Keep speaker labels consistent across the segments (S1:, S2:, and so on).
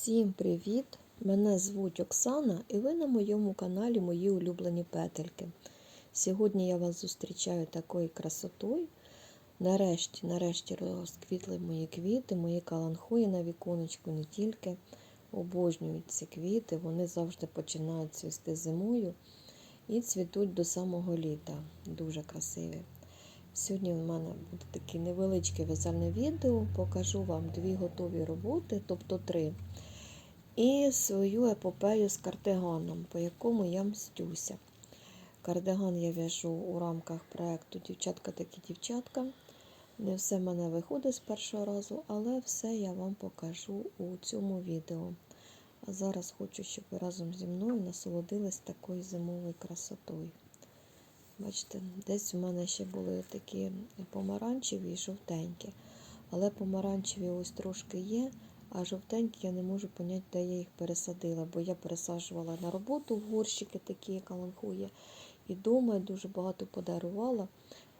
S1: Всім привіт! Мене звуть Оксана і ви на моєму каналі Мої улюблені петельки. Сьогодні я вас зустрічаю такою красотою. Нарешті, нарешті розквітли мої квіти, мої каланхої на віконечку не тільки обожнюють ці квіти, вони завжди починають цвісти зимою і цвітуть до самого літа. Дуже красиві. Сьогодні в мене буде таке невеличке в'язальне відео. Покажу вам дві готові роботи, тобто три. І свою епопею з кардиганом, по якому я мстюся. Кардиган я в'яжу у рамках проєкту Дівчатка такі дівчатка. Не все в мене виходить з першого разу, але все я вам покажу у цьому відео. А зараз хочу, щоб ви разом зі мною насолодились такою зимовою красотою. Бачите, десь у мене ще були такі помаранчеві і жовтенькі. Але помаранчеві ось трошки є, а жовтенькі я не можу поняти, де я їх пересадила, бо я пересаджувала на роботу в горщики такі, як каланхує. І вдома я дуже багато подарувала.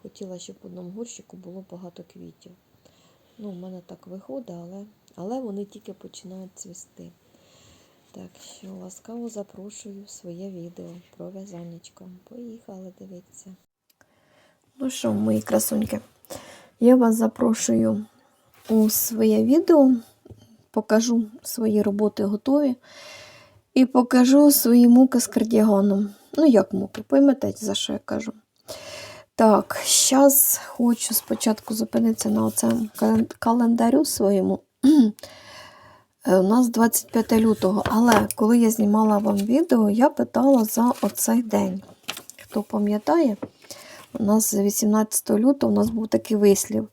S1: Хотіла, щоб в одному горщику було багато квітів. Ну, в мене так виходить, але, але вони тільки починають цвісти. Так що ласкаво запрошую в своє відео про в'язанечко. Поїхали дивитися. Ну що, мої красуньки, я вас запрошую у своє відео, покажу свої роботи готові і покажу свої муки з кардіганом. Ну, як муки, поймете, за що я кажу. Так, зараз хочу спочатку зупинитися на цьому календарю своєму. Е, У нас 25 лютого, але коли я знімала вам відео, я питала за оцей день. Хто пам'ятає, у нас 18 лютого у нас був такий вислів.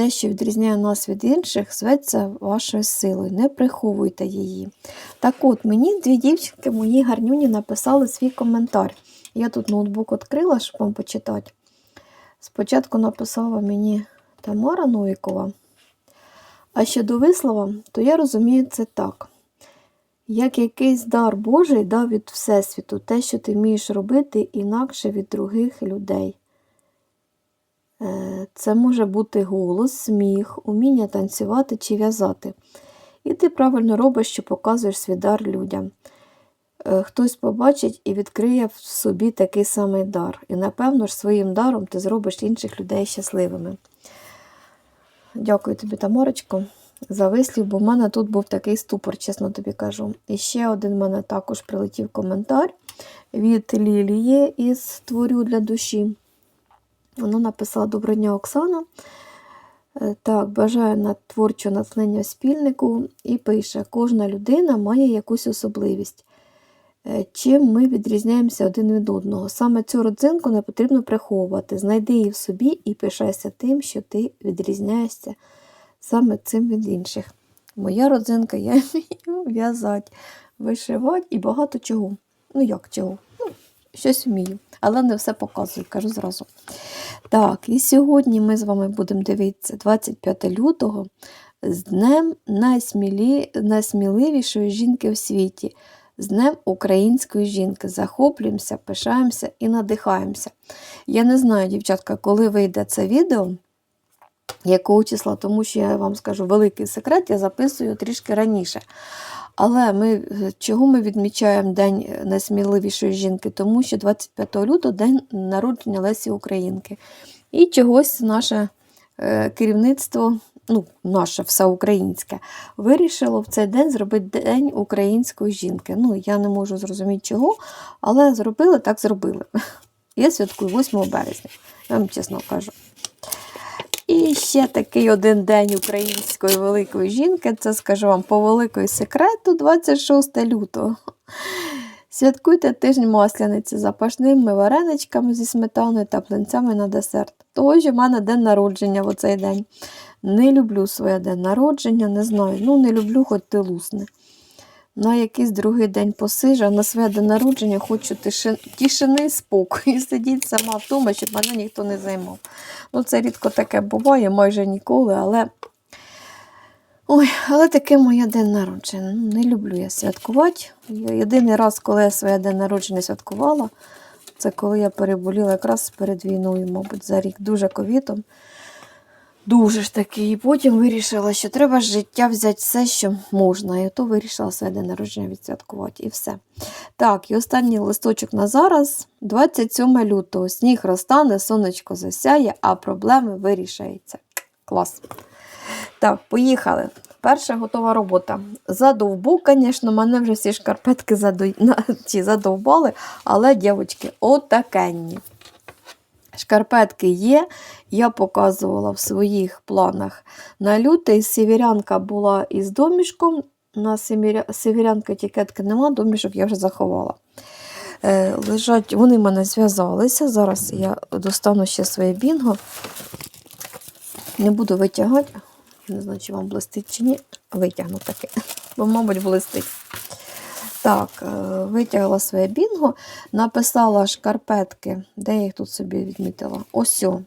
S1: Те, що відрізняє нас від інших, зветься вашою силою. Не приховуйте її. Так от, мені дві дівчинки, мої гарнюні, написали свій коментар. Я тут ноутбук відкрила, щоб вам почитати. Спочатку написала мені Тамара Новікова. А щодо вислова, то я розумію це так. Як якийсь дар Божий дав від Всесвіту, те, що ти вмієш робити інакше від других людей. Е, Це може бути голос, сміх, уміння танцювати чи в'язати. І ти правильно робиш, що показуєш свій дар людям. Е, Хтось побачить і відкриє в собі такий самий дар. І, напевно ж, своїм даром ти зробиш інших людей щасливими. Дякую тобі, Тамарочко, за вислів, бо в мене тут був такий ступор, чесно тобі кажу. І ще один в мене також прилетів коментар від Лілії із Творю для душі. Вона написала Доброго дня, Оксана. Е, Так, бажаю на творчого натхнення спільнику і пише: кожна людина має якусь особливість. Е, Чим ми відрізняємося один від одного. Саме цю родзинку не потрібно приховувати. Знайди її в собі і пишайся тим, що ти відрізняєшся саме цим від інших. Моя родзинка, я вмію в'язати, вишивати і багато чого. Ну, як чого? Щось вмію, але не все показую, кажу зразу. Так, і сьогодні ми з вами будемо дивитися 25 лютого з Днем найсмілі... найсміливішої жінки в світі. З Днем української жінки. Захоплюємося, пишаємося і надихаємося. Я не знаю, дівчатка, коли вийде це відео, якого числа, тому що я вам скажу великий секрет, я записую трішки раніше. Але ми, чого ми відмічаємо День найсміливішої жінки? Тому що 25 лютого день народження Лесі Українки. І чогось наше е, керівництво, ну, наше всеукраїнське, вирішило в цей день зробити День української жінки. Ну, я не можу зрозуміти чого, але зробили, так зробили. Я святкую 8 березня, я вам чесно кажу. І ще такий один день української великої жінки, це скажу вам по великої секрету, 26 лютого. Святкуйте тиждень масляниці запашними вареничками зі сметаною та плинцями на десерт. Того що в мене день народження в оцей день. Не люблю своє день народження, не знаю. Ну, не люблю, хоч ти лусне. На якийсь другий день посижу, на своє день народження хочу тишини, тишини спокою. Сидіть сама вдома, щоб мене ніхто не займав. Ну, це рідко таке буває, майже ніколи, але. Ой, але таке моє день народження. Ну, Не люблю я святкувати. Єдиний раз, коли я своє день народження святкувала, це коли я переболіла якраз перед війною, мабуть, за рік дуже ковітом. Дуже ж таки. І потім вирішила, що треба з життя взяти все, що можна. І то вирішила своє день народження відсвяткувати. І все. Так, і останній листочок на зараз, 27 лютого. Сніг розтане, сонечко засяє, а проблеми вирішаються. Клас. Так, поїхали. Перша готова робота. Задовбу, звісно, мене вже всі шкарпетки задов... задовбали, але, дівчатки, отакенні. Шкарпетки є, я показувала в своїх планах на лютий. Сєвєрянка була із домішком. На сєвєрянки етикетки нема, домішок я вже заховала. Е, лежать, вони в мене зв'язалися. Зараз я достану ще своє бінго. Не буду витягати. Не знаю, чи вам блистить чи ні. Витягну таке, бо, мабуть, блистить. Так, е, витягла своє бінго, написала шкарпетки. Де я їх тут собі відмітила? Ось. о.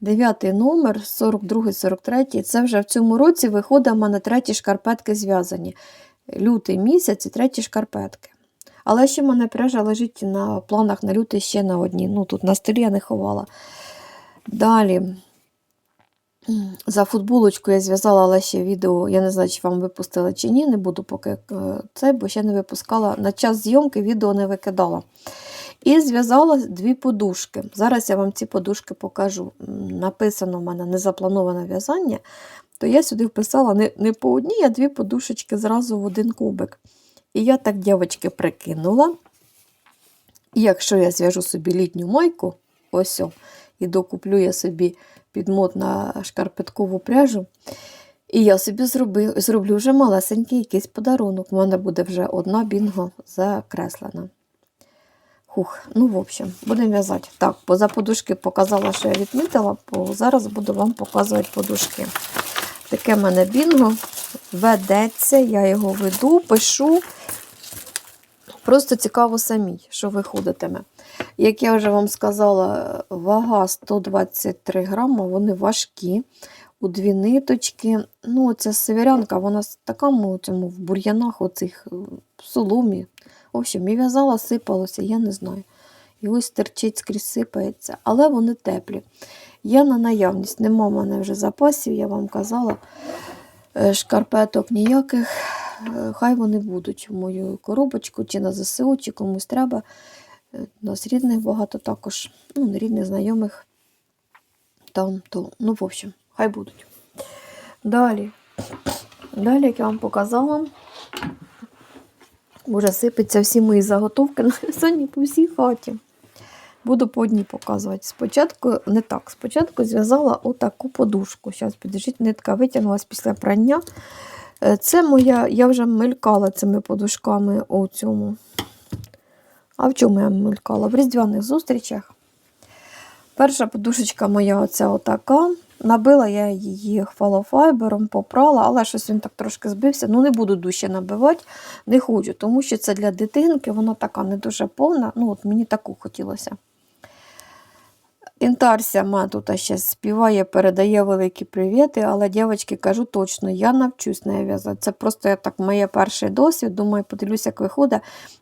S1: Дев'ятий номер, 42, 43. Це вже в цьому році виходить в мене треті шкарпетки зв'язані. Лютий місяць і треті шкарпетки. Але ще в мене пряжа лежить на планах на лютий ще на одній. Ну, тут на столі я не ховала. Далі. За футболочку я зв'язала, але ще відео, я не знаю, чи вам випустила чи ні, не буду поки е, це, бо ще не випускала. На час зйомки відео не викидала. І зв'язала дві подушки. Зараз я вам ці подушки покажу. Написано в мене незаплановане в'язання, то я сюди вписала не, не по одній, а дві подушечки зразу в один кубик. І я так, дівчатки, прикинула. І якщо я зв'яжу собі літню майку, ось о, і докуплю я собі підмот на шкарпеткову пряжу, і я собі зроблю, зроблю вже малесенький якийсь подарунок. У мене буде вже одна бінго закреслена. Хух, ну, в общем, будемо в'язати. Так, поза подушки показала, що я відмітила, бо зараз буду вам показувати подушки. Таке в мене бінго ведеться, я його веду, пишу. Просто цікаво самій, що виходитиме. Як я вже вам сказала, вага 123 грама, вони важкі. У дві ниточки. Ну, ця северянка, вона з такому цьому, в бур'янах, оцих в соломі. В общем, і в'язала, сипалося, я не знаю. І ось терчить скрізь сипається, але вони теплі. Є на наявність, нема в мене вже запасів, я вам казала. Е, Шкарпеток ніяких. Е, Хай вони будуть в мою коробочку, чи на ЗСУ, чи комусь треба. Е, У нас рідних багато також, ну, рідних, знайомих. Там, то, ну, в общем, хай будуть. Далі. Далі, як я вам показала, вже сипеться всі мої заготовки на в'язанні по всій хаті. Буду по одній показувати. Спочатку не так. Спочатку зв'язала отаку подушку. Зараз, підождіть, нитка витягнулася після прання. Е, Це моя, я вже мелькала цими подушками у цьому. А в чому я мелькала? В різдвяних зустрічах. Перша подушечка моя оця отака. Набила я її хвалофайбером, попрала, але щось він так трошки збився. Ну, не буду дужче набивати, не хочу, тому що це для дитинки, вона така не дуже повна. Ну, от мені таку хотілося. Інтарся ма тут ще співає, передає великі привіти, але дівчатки, кажу точно, я навчусь нею в'язати. Це просто я так моє перший досвід. Думаю, подивлюся, як виходить,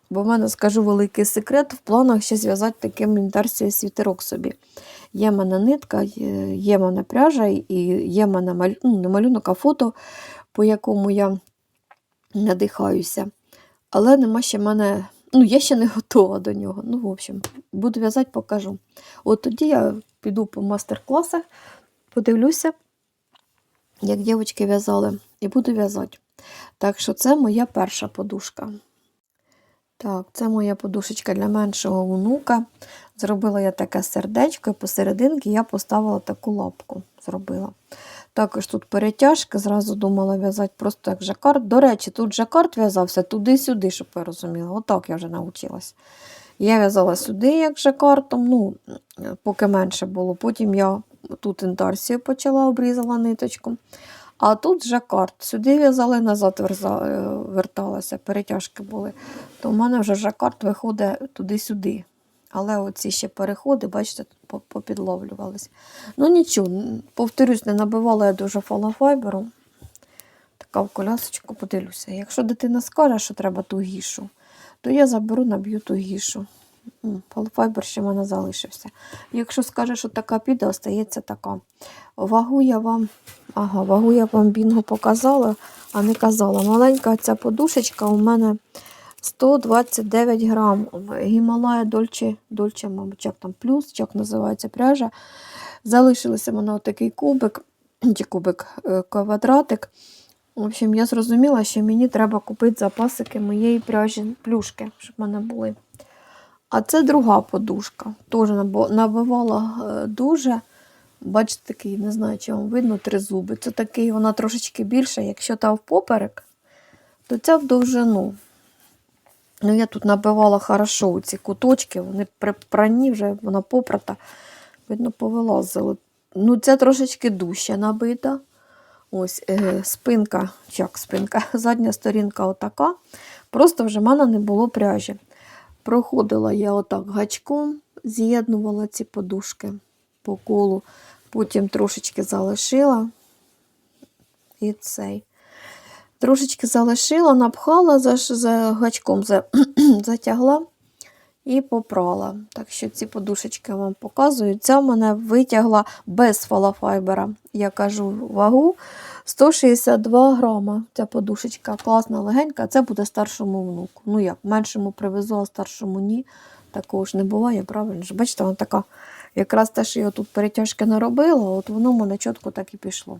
S1: бо в мене скажу великий секрет. В планах ще зв'язати таким інтарсією світерок собі. Є в мене нитка, є в мене пряжа і є в мене малю... ну, малюнок, а фото, по якому я надихаюся. Але нема ще в мене. Ну, я ще не готова до нього. Ну, в общем, буду в'язати, покажу. От тоді я піду по мастер-класах, подивлюся, як дівчатки в'язали, і буду в'язати. Так що це моя перша подушка. Так, це моя подушечка для меншого внука. Зробила я таке сердечко, і посерединки я поставила таку лапку. Зробила. Також тут перетяжки, зразу думала в'язати просто як жакард. До речі, тут жакард в'язався туди-сюди, щоб ви розуміли. Отак я вже навчилась. Я в'язала сюди, як жакартом, ну, поки менше було. Потім я тут інтарсію почала, обрізала ниточку. А тут жакард. Сюди в'язала і назад е, верталася, перетяжки були. То в мене вже жакард виходить туди-сюди. Але оці ще переходи, бачите, по- попідловлювались. Ну нічого, повторюсь, не набивала я дуже фалофайбером. Така в колясочку подивлюся. Якщо дитина скаже, що треба тугішу, то я заберу, наб'ю тугішу. М, Полуфайбер ще в мене залишився. Якщо скаже, що така піде, остається така. Вагу я вам, ага, вагу я вам бінго показала, а не казала. Маленька ця подушечка у мене 129 грам. Гімалая Дольче, Дольче, мабуть, як там плюс, як називається пряжа. Залишилося в мене отакий кубик, чи кубик, е, квадратик. В общем, я зрозуміла, що мені треба купити запасики моєї пряжі плюшки, щоб в мене були. А це друга подушка. Теж набивала е, дуже. Бачите, такий, не знаю, чи вам видно, три зуби. Це такий, вона трошечки більша. Якщо та впоперек, то ця в довжину. Ну, я тут набивала хорошо ці куточки, вони при пранні вже вона попрата. Видно, повилазили. Ну, це трошечки дужче набита. Ось е, спинка, як спинка, задня сторінка отака. Просто вже в мене не було пряжі. Проходила я отак гачком, з'єднувала ці подушки по колу, потім трошечки залишила і цей. Трошечки залишила, напхала за, за гачком, за, затягла і попрала. Так що ці подушечки вам показую. Ця мене витягла без фалафайбера, я кажу, вагу 162 грама. Ця подушечка класна, легенька. Це буде старшому внуку. Ну як, меншому привезу, а старшому ні. Такого ж не буває, правильно. Бачите, вона така, якраз те, що я тут перетяжки наробила, от воно мене чітко так і пішло.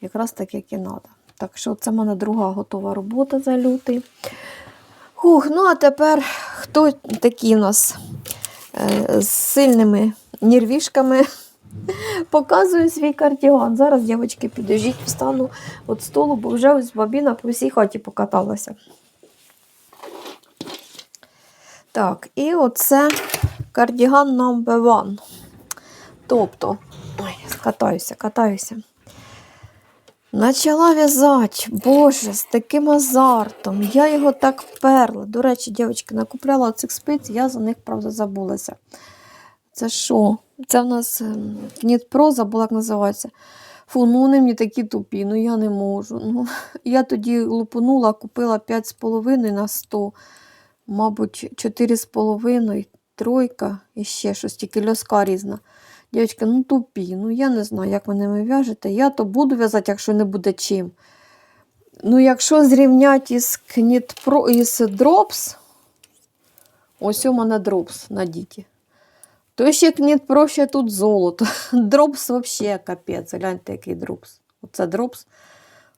S1: Якраз так, як і треба. Так що це в мене друга готова робота за лютий. Хух, ну а тепер хто такі в нас е, з сильними нервішками показую свій кардіган. Зараз, дівчатки, підожіть, встану від столу, бо вже ось бабіна по всій хаті покаталася. Так, і оце кардіган number one. Тобто, ой, катаюся, катаюся. Начала в'язати, боже, з таким азартом. Я його так вперла. До речі, дівчатки, накупляла цих спиць, я за них, правда, забулася. Це що? Це в нас ем, Дніпро, забула, як називається. Фу, ну вони мені такі тупі, ну я не можу. Ну, я тоді лупанула, купила 5,5 на 100, мабуть, 4,5, тройка і ще щось, тільки льоска різна. Дівчатки, ну тупі, ну я не знаю, як ви ними в'яжете. Я то буду в'язати, якщо не буде чим. Ну, якщо зрівняти із Knit із Drops, ось у мене Drops на діті. То ще Pro, ще тут золото. Drops взагалі капець. Гляньте, який Drops. Оце Drops,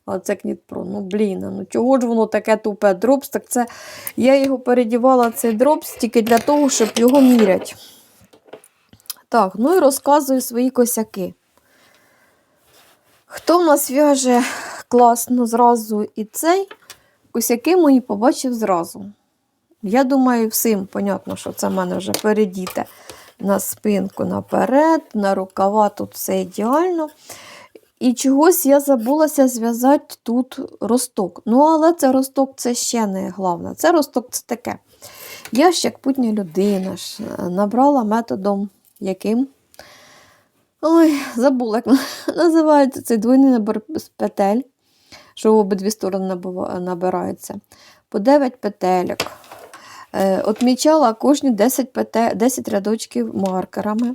S1: а це Knit Ну, блін, ну чого ж воно таке тупе Drops? Так це я його передівала цей Drops тільки для того, щоб його міряти. Так, ну і розказую свої косяки. Хто в нас в'яже класно зразу і цей, косяки мої побачив зразу. Я думаю, всім понятно, що це в мене вже передіте на спинку наперед, на рукава тут все ідеально. І чогось я забулася зв'язати тут росток. Ну, але це росток це ще не головне. Це росток це таке. Я ж як путня людина ж е, набрала методом яким? Ой, забула, як називається цей двойний набор з петель, що обидві сторони набираються. По 9 петельок. Е, Отмічала кожні 10, пете, 10 рядочків маркерами.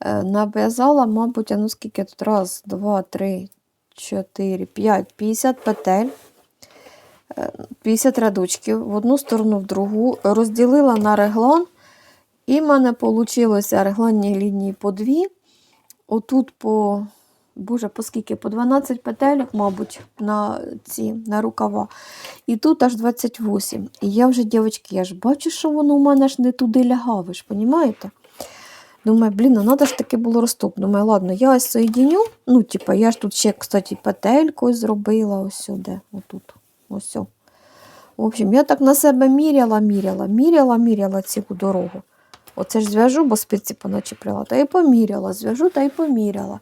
S1: Е, Нав'язала, мабуть, ну скільки тут? Раз, два, три, чотири, п'ять, 50 петель. Е, 50 рядочків в одну сторону, в другу. Розділила на реглан. І в мене вийшло регланні лінії по дві. Отут по, боже, по скільки? По 12 петельок, мабуть, на ці на рукава. І тут аж 28. І я вже, дівчатки, я ж бачу, що воно у мене ж не туди лягає, ви ж розумієте? Думаю, блін, ну треба ж таки було росток. Думаю, ладно, я ось соєдиню. Ну, типа, я ж тут ще, кстати, петельку зробила ось сюди. Отут. Ось. В общем, я так на себе міряла, міряла, міряла, міряла цілу дорогу. Оце ж зв'яжу, бо спиці поначіпляла, та й поміряла, зв'яжу та й поміряла.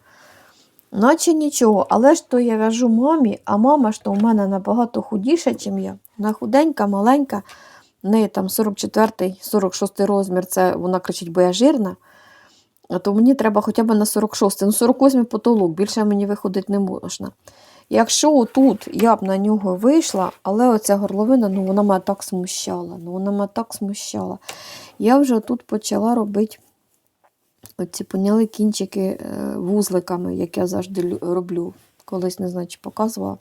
S1: Наче нічого, але ж то я в'яжу мамі, а мама ж то у мене набагато худіша, ніж я. Вона худенька, маленька, в неї там 44-й, 46 розмір, це вона кричить, бо я жирна. То мені треба хоча б на 46, ну 48 потолок, більше мені виходить не можна. Якщо тут я б на нього вийшла, але оця горловина, ну вона мене так смущала. Ну, вона мене так смущала. Я вже тут почала робити оці поняли кінчики е, вузликами, як я завжди роблю. Колись не знаю, чи показувала.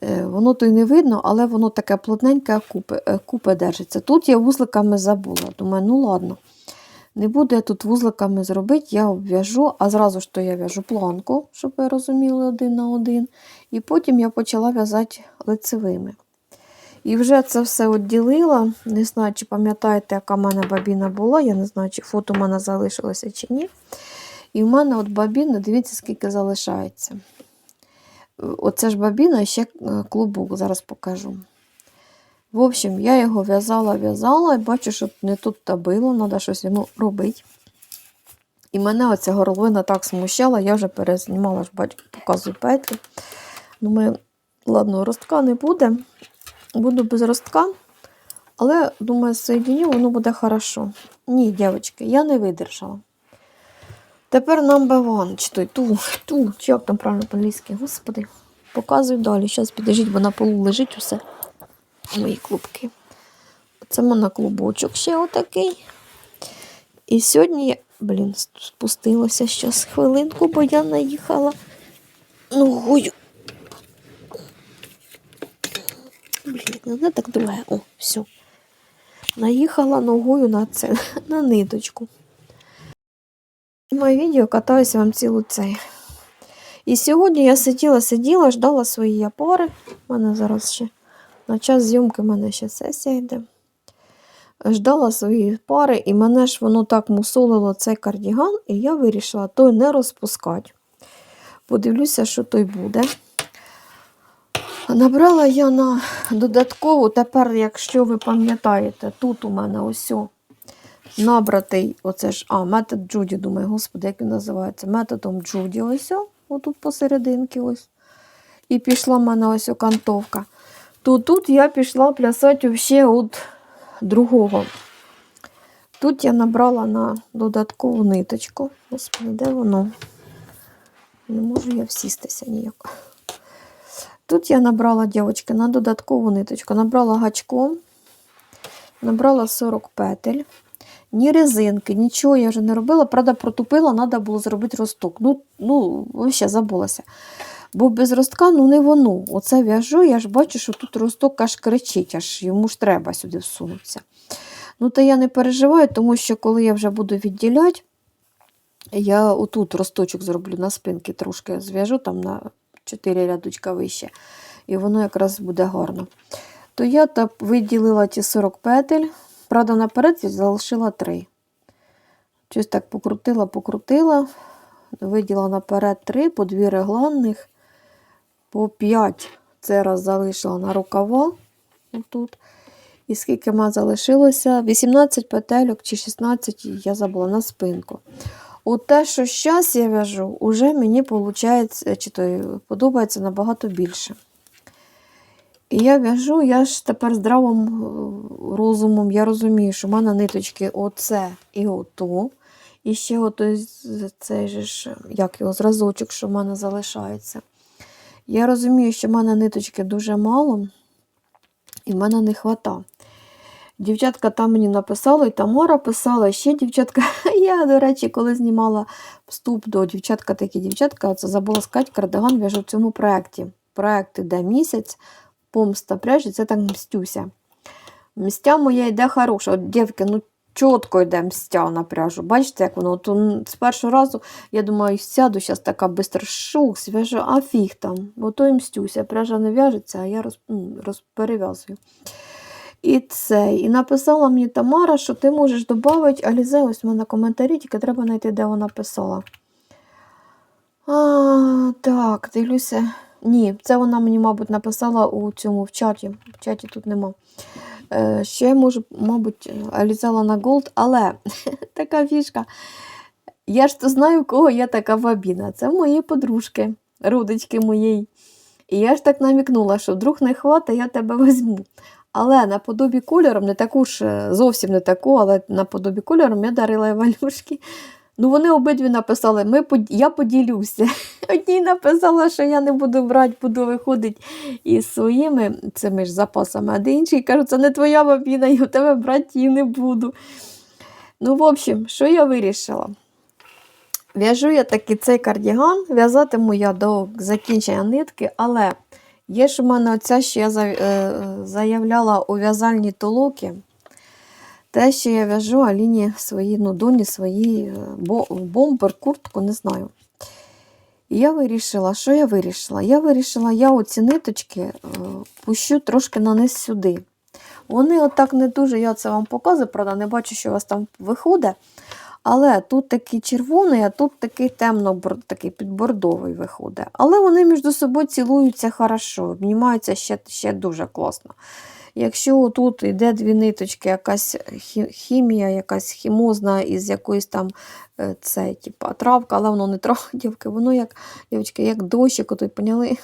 S1: Е, Воно то й не видно, але воно таке плотненьке, купи, е, купи держиться. Тут я вузликами забула. Думаю, ну ладно, не буду я тут вузликами зробити, я обв'яжу, а зразу ж то я в'яжу планку, щоб ви розуміли один на один. І потім я почала в'язати лицевими. І вже це все відділила. Не знаю, чи пам'ятаєте, яка в мене бабіна була. Я не знаю, чи фото в мене залишилося чи ні. І в мене от бабіна, дивіться, скільки залишається. Оце ж бабіна ще е, клубок, зараз покажу. В общем, я його в'язала, в'язала і бачу, що не тут та било, треба щось йому робити. І мене оця горловина так смущала, я вже перезнімала, ж бачу, показую петлі. Думаю, ладно, ростка не буде, буду без ростка, але, думаю, соєдиню, воно буде хорошо. Ні, дівчатки, я не видержала. Тепер number one, чи ту, ту, чи як там правильно по-англійськи, господи. Показую далі. Зараз підождіть, бо на полу лежить усе. Мої клубки. Це мене клубочок ще отакий. І сьогодні я, блін, спустилася щас хвилинку, бо я наїхала ногою. Блін, не так друге. О, все. Наїхала ногою на це, на ниточку. Моє відео катаюся вам цілу цей. І сьогодні я сиділа, сиділа, ждала свої опори. У мене зараз ще на час зйомки в мене ще сесія йде. Ждала свої пари, і мене ж воно так мусолило цей кардіган, і я вирішила той не розпускати. Подивлюся, що той буде. Набрала я на додаткову, тепер, якщо ви пам'ятаєте, тут у мене ось набратий, оце ж, а, метод Джуді, думаю, господи, як він називається? Методом Джуді, ось, отут посерединки ось. І пішла в мене ось окантовка. То тут я пішла плясати ще от другого. Тут я набрала на додаткову ниточку. Господи, де воно? Не можу я всістися ніяк. Тут я набрала, дівчатки, на додаткову ниточку. Набрала гачком, набрала 40 петель. Ні резинки, нічого я вже не робила. Правда, протупила, треба було зробити росток. Ну, ну взагалі забулася. Бо без ростка ну не воно. Оце в'яжу, я ж бачу, що тут росток аж кричить, аж йому ж треба сюди всунутися. Ну, та я не переживаю, тому що коли я вже буду відділяти, я отут росточок зроблю на спинки, трошки зв'яжу там на 4 рядочка вище, і воно якраз буде гарно. То я так виділила ті 40 петель, правда, наперед залишила 3. Щось так покрутила, покрутила, виділа наперед 3, по 2 регланних, по 5 це раз залишила на рукава. Отут. І скільки мене залишилося? 18 петельок чи 16 я забула на спинку. От те, що зараз я в'яжу, уже мені получається, чи то подобається набагато більше. І я в'яжу, я ж тепер здравим е, розумом, я розумію, що в мене ниточки оце і ото. І ще з- цей же ж, як його, зразочок, що в мене залишається. Я розумію, що в мене ниточки дуже мало, і в мене не вистачає. Дівчатка там мені написала, і Тамара писала, ще дівчатка. Я, до речі, коли знімала вступ до дівчатка, такі дівчатка, це забула сказати, кардиган в'яжу в цьому проєкті. Проєкт іде місяць, помста пряжі, це так мстюся. Мстя моя йде хороша. От, дівки, ну чітко йде мстя на пряжу. Бачите, як воно? М, з першого разу, я думаю, сяду зараз така бистро шук, зв'яжу, а фіг там. Ото і мстюся. Пряжа не в'яжеться, а я роз, м, роз, перев'язую. І це. І написала мені Тамара, що ти можеш додати Алізе, ось в мене коментарі, тільки треба знайти, де вона писала. А, так, дивлюся. Ні, це вона мені, мабуть, написала у цьому в чаті. В чаті тут нема. Е, ще можу, мабуть, Алізела на Голд, але така фішка. Я ж то знаю, у кого є така бабіна. Це в моєї подружки, родички моєї. І я ж так намікнула, що вдруг не хватить, я тебе візьму. Але наподобі кольором, не таку ж, е, зовсім не таку, але наподобі кольором я дарила Валюшки Ну, вони обидві написали, ми, я поділюся. Одній написала, що я не буду брати, буду виходити із своїми цими ж запасами, а де інший каже, це не твоя бабіна, я в тебе брати її не буду. Ну, в общем, що я вирішила? В'яжу я таки цей кардіган, в'язатиму я до закінчення нитки, але є ж у мене оця, що я е, заявляла у в'язальні толоки. Те, що я в'яжу Аліні свої, ну, доні свої е, бомбер, куртку, не знаю. І я вирішила, що я вирішила? Я вирішила, я оці ниточки е, пущу трошки наниз сюди. Вони отак не дуже, я це вам показую, правда, не бачу, що у вас там виходить. Але тут такий червоний, а тут такий темно такий підбордовий виходить. Але вони між собою цілуються хорошо, обнімаються ще, ще дуже класно. Якщо тут йде дві ниточки, якась хімія, якась хімозна із якоїсь там е, це, типа, травка, але воно не травка, дівки, воно як, дівчатки, як дощик, ото, поняли?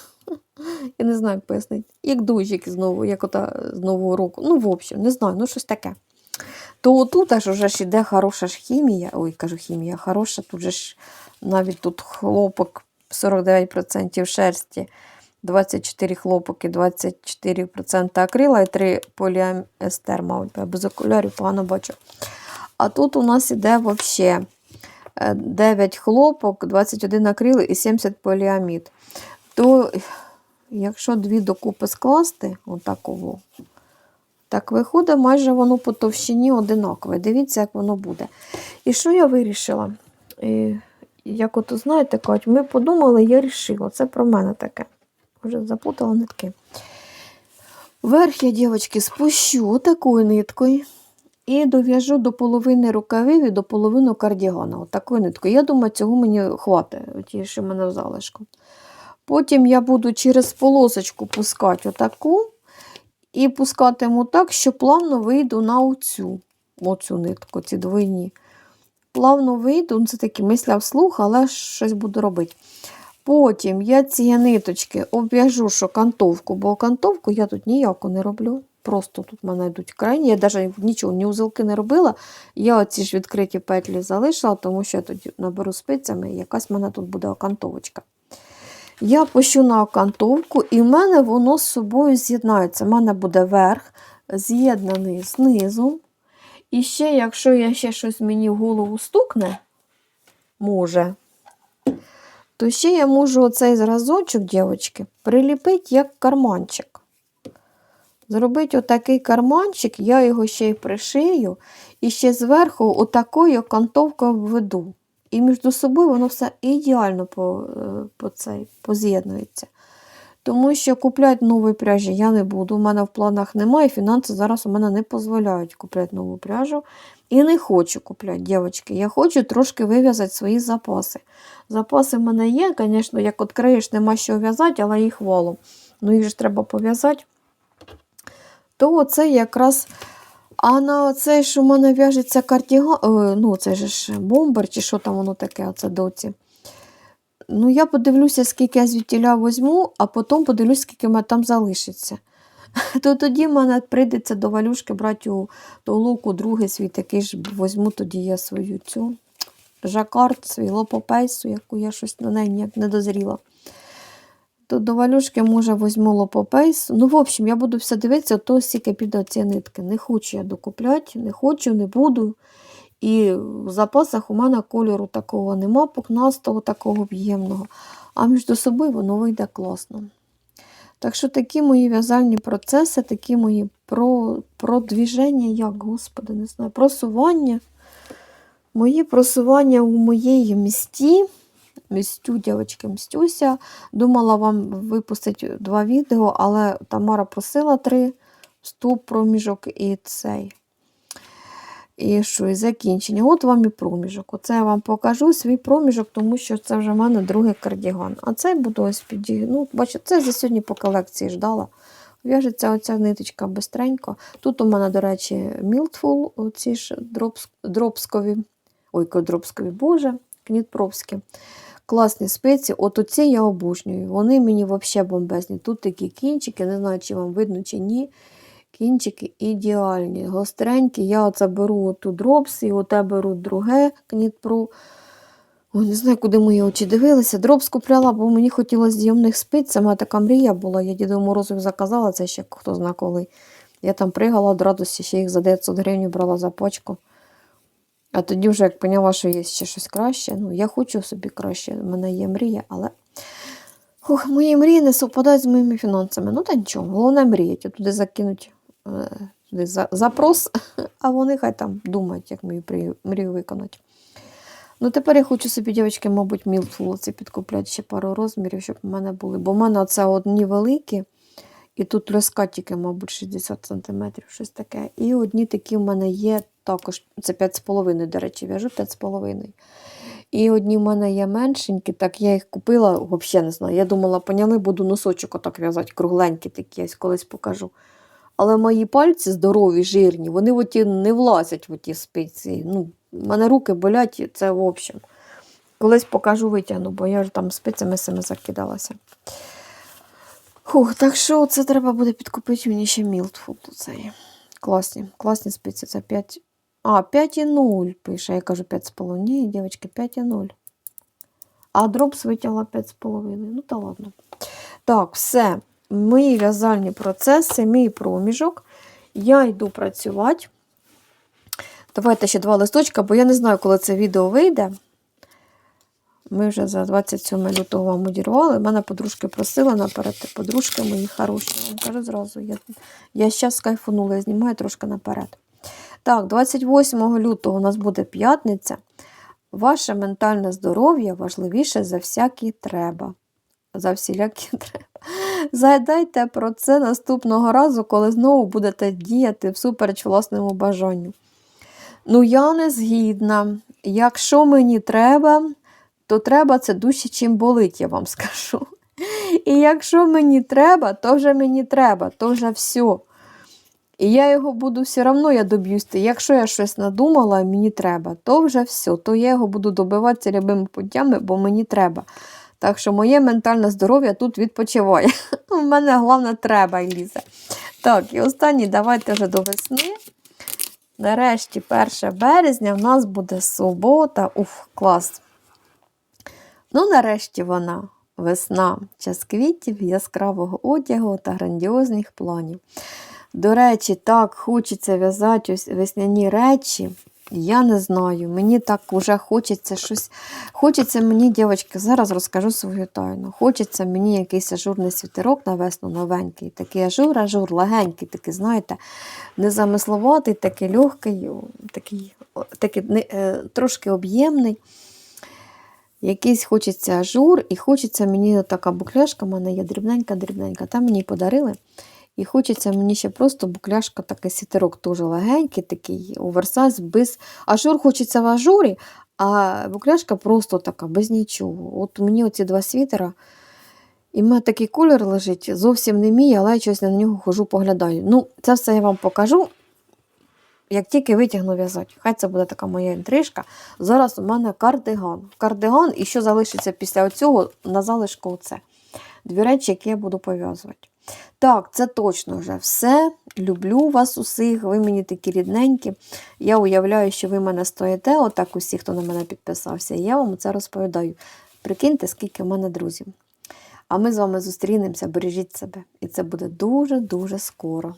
S1: Я не знаю, як пояснити. Як дощик знову, як ота з Нового року. Ну, в общем, не знаю, ну щось таке. То тут аж уже ж іде хороша ж хімія. Ой, кажу, хімія хороша. Тут же ж навіть тут хлопок 49% шерсті, 24 хлопоки, 24% акрила і 3 поліестер, без окулярів погано бачу. А тут у нас іде взагалі 9 хлопок, 21 акрил і 70 поліамід. То, якщо дві докупи скласти, отаково, так виходить, майже воно по товщині одинакове. Дивіться, як воно буде. І що я вирішила? І, як от знаєте, кажуть, ми подумали, я вирішила. Це про мене таке. Вже заплутала нитки. Верх я, дівчатки, спущу такою ниткою і дов'яжу до половини рукавів і до половини кардігана. Отакою ниткою. Я думаю, цього мені хватить, що в мене в залишку. Потім я буду через полосочку пускати отаку. І пускатиму так, що плавно вийду на оцю, оцю нитку, ці двойні. Плавно вийду, ну, це таки мисля вслух, але щось буду робити. Потім я ці ниточки обв'яжу, що кантовку, бо кантовку я тут ніяку не роблю. Просто тут в мене йдуть крайні. Я навіть нічого, ні узелки не робила. Я оці ж відкриті петлі залишила, тому що я тоді наберу спицями, і якась в мене тут буде окантовочка. Я пущу на окантовку, і в мене воно з собою з'єднається. У мене буде верх з'єднаний знизу. І ще, якщо я ще щось мені в голову стукне, може, то ще я можу оцей зразочок, дівчатки, приліпити як карманчик. Зробити отакий карманчик, я його ще й пришию, і ще зверху отакою кантовкою обведу. І між собою воно все ідеально по, е, по цей, поз'єднується. Тому що купляти нові пряжі я не буду. У мене в планах немає, фінанси зараз у мене не дозволяють купляти нову пряжу. І не хочу купляти, дівчатки. Я хочу трошки вив'язати свої запаси. Запаси в мене є, звісно, як відкриєш, нема що в'язати, але їх валом. Ну їх ж треба пов'язати. То оце якраз. А на цей, що в мене в'яжеться картіган, е, ну це ж бомбер, чи що там воно таке, оце доці. Ну, я подивлюся, скільки я звідтіля візьму, а потім подивлюся, скільки мене там залишиться. То тоді в мене прийдеться до валюшки брати у толоку другий свій такий ж візьму тоді я свою цю жакард, свій лопопейсу, яку я щось на неї ніяк не дозріла. То до валюшки, може, візьму лопопейсу. Ну, в общем, я буду все дивитися, то скільки піде ці нитки. Не хочу я докупляти, не хочу, не буду. І в запасах у мене кольору такого нема, пухнастого, такого об'ємного. А між собою воно вийде класно. Так що такі мої в'язальні процеси, такі мої про, продвіження, як, господи, не знаю, просування. Мої просування у моєї місті. Мстю, дівчатки, мстюся. Думала вам випустити два відео, але Тамара просила три вступ, проміжок і цей. І що, і закінчення. От вам і проміжок. Оце я вам покажу свій проміжок, тому що це вже в мене другий кардіган. А цей буду ось піді... Ну, бачите, це за сьогодні по колекції ждала. В'яжеться оця ниточка бистренько. Тут у мене, до речі, мілтфул, оці ж дропс... дропскові. Ой, дропскові, боже, кнітпровські. Класні спиці. От оці я обожнюю. Вони мені взагалі бомбезні. Тут такі кінчики, не знаю, чи вам видно, чи ні. Кінчики ідеальні, гостренькі. Я оце беру оту дропс і оте беру друге кнітпру. Ой, не знаю, куди мої очі дивилися. Дроб скупляла, бо мені хотілося зйомних спиць. Моя така мрія була. Я Діду Морозу заказала, це ще хто зна коли. Я там пригала від радості, ще їх за 900 гривень брала за почку. А тоді вже як поняла, що є ще щось краще. Ну, я хочу собі краще, в мене є мрія, але Ух, мої мрії не совпадають з моїми фінансами. Ну та нічого, головне мріяти. Туди закинуть е, запрос, а вони хай там думають, як мою мрію, мрію виконати. Ну, тепер я хочу собі, дівчатки, мабуть, мілфулоці підкупляти ще пару розмірів, щоб в мене були. Бо в мене це одні великі, і тут льоска тільки, мабуть, 60 см, щось таке. І одні такі в мене є також, це 5,5, до речі, в'яжу 5,5. І одні в мене є меншенькі, так я їх купила, взагалі не знаю. Я думала, поняли, буду носочок отак в'язати, кругленькі такі, я колись покажу. Але мої пальці здорові, жирні, вони в оті не влазять в оті спиці. Ну, у мене руки болять, це в общем. Колись покажу, витягну, бо я ж там спицями саме закидалася. Хух, так що це треба буде підкупити мені ще мілтфуд. Цей. Класні, класні спиці. Це 5. А, 5,0 пише. Я кажу 5,5. Ні, дівчатки, 5,0. А дропс витягла 5,5. Ну, та ладно. Так, все. Мої в'язальні процеси, мій проміжок. Я йду працювати. Давайте ще два листочка, бо я не знаю, коли це відео вийде. Ми вже за 27 лютого вам одірвали. Мене подружки просили наперед, подружки мої хороші. Я кажу зразу, я, я зараз кайфанула, я знімаю трошки наперед. Так, 28 лютого у нас буде п'ятниця. Ваше ментальне здоров'я важливіше за всякі треба. За всілякі треба. Згадайте про це наступного разу, коли знову будете діяти всупереч власному бажанню. Ну, я не згідна. Якщо мені треба, то треба це дужче, чим болить, я вам скажу. І якщо мені треба, то вже мені треба, то вже все. І я його буду все одно я доб'юсь. Якщо я щось надумала, мені треба, то вже все. То я його буду добиватися рябими путями, бо мені треба. Так що моє ментальне здоров'я тут відпочиває. У мене головне треба Еліза. Так, і останній, давайте вже до весни. Нарешті, 1 березня, в нас буде субота. Уф, клас. Ну, нарешті вона, весна, час квітів, яскравого одягу та грандіозних планів. До речі, так хочеться в'язати ось весняні речі. Я не знаю, мені так вже хочеться щось. Хочеться мені, дівчатки, зараз розкажу свою тайну. Хочеться мені якийсь ажурний світерок на весну новенький. Такий ажур, ажур, легенький, такий, знаєте, незамисловатий, такий легкий, такий, такий е, трошки об'ємний. Якийсь хочеться ажур, і хочеться мені така букляшка, в мене є дрібненька-дрібненька. Там мені подарили. І хочеться мені ще просто букляшка, такий сітерок теж легенький, такий оверсайз, без ажур хочеться в ажурі, а букляшка просто така, без нічого. От мені оці два світера. І в мене такий колір лежить, зовсім не мій, але я щось на нього хожу, поглядаю. Ну, це все я вам покажу, як тільки витягну в'язати. Хай це буде така моя інтрижка. Зараз у мене кардиган. Кардиган, і що залишиться після цього, на залишку оце. Дві речі, які я буду пов'язувати. Так, це точно вже все. Люблю вас усіх, ви мені такі рідненькі. Я уявляю, що ви мене стоїте, отак усі, хто на мене підписався, я вам це розповідаю. Прикиньте, скільки в мене друзів. А ми з вами зустрінемося, бережіть себе. І це буде дуже-дуже скоро.